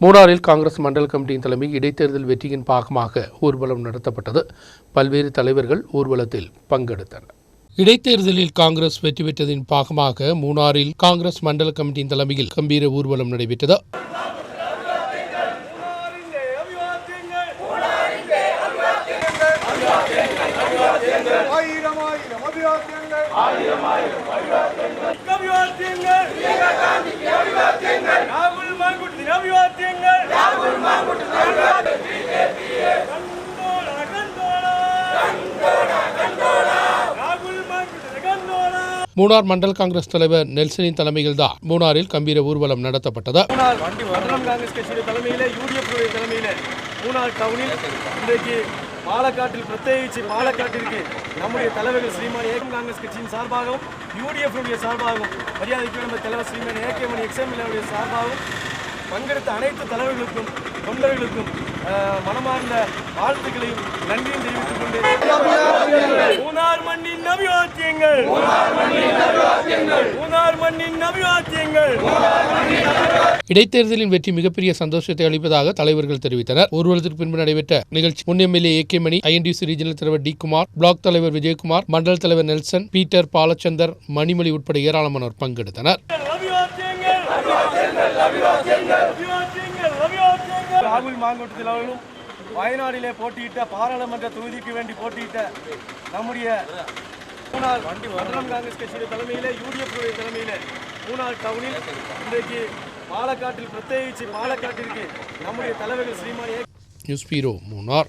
மூணாறில் காங்கிரஸ் மண்டல கமிட்டியின் தலைமை இடைத்தேர்தல் வெற்றியின் பாகமாக ஊர்வலம் நடத்தப்பட்டது பல்வேறு தலைவர்கள் ஊர்வலத்தில் பங்கெடுத்தனர் இடைத்தேர்தலில் காங்கிரஸ் வெற்றி பெற்றதின் பாகமாக மூணாறில் காங்கிரஸ் மண்டல கமிட்டியின் தலைமையில் கம்பீர ஊர்வலம் நடைபெற்றது ஆயிரம் ஆயிரம் மூணார் மண்டல் காங்கிரஸ் தலைவர் நெல்சனின் தலைமையில்தான் மூணாறில் கம்பீர ஊர்வலம் நடத்தப்பட்டது. மூணார் காங்கிரஸ் மூணார் டவுனில் இன்றைக்கு பாலக்காட்டில் பிரத்யேகிச்சு பாலக்காட்டிற்கு நம்முடைய தலைவர்கள் ஸ்ரீமான் ஏகம் காங்கிரஸ் கட்சியின் சார்பாகவும் யூடிஎஃப்னுடைய சார்பாகவும் மரியாதைக்கு நம்ம தலைவர் ஸ்ரீமான் ஏகேமணி எக்ஸ்எம்எல்ஏ சார்பாகவும் பங்கெடுத்த அனைத்து தலைவர்களுக்கும் தொண்டர்களுக்கும் மனமார்ந்த வாழ்த்துக்களையும் நன்றியும் தெரிவித்துக் கொண்டு மூணார் மண்ணின் நபிவாத்தியங்கள் மூணார் மண்ணின் நபிவாத்தியங்கள் இடைத்தேர்தலின் வெற்றி மிகப்பெரிய சந்தோஷத்தை அளிப்பதாக தலைவர்கள் தெரிவித்தனர். ஊர்வலத்திற்கு பின்பு நடைபெற்ற நிகழ்ச்சி முன் MLA A K Mani INTC regional தலைவர் டி குமார் பிளாக் தலைவர் விஜயகுமார் மண்டல தலைவர் நெல்சன் பீட்டர் பாலச்சந்தர் மணிமொழி உட்பட ஏராளமானோர் பங்கெடுத்தனர். ராகுல் மாங்கோட்டத்தில் அவர்களும் வயநாடிலே போட்டியிட்ட பாராளுமன்ற தொகுதிக்கு வேண்டி போட்டியிட்ட நம்முடைய மூணார் மண்டலம் காங்கிரஸ் கட்சியுடைய தலைமையில யூடிஎஃப் தலைமையில மூணாள் டவுனில் இன்றைக்கு பாலக்காட்டில் பிரத்யேகிச்சு பாலக்காட்டிற்கு நம்முடைய தலைவர்கள் ஸ்ரீமான் ஏ. பீரோ மூணார்.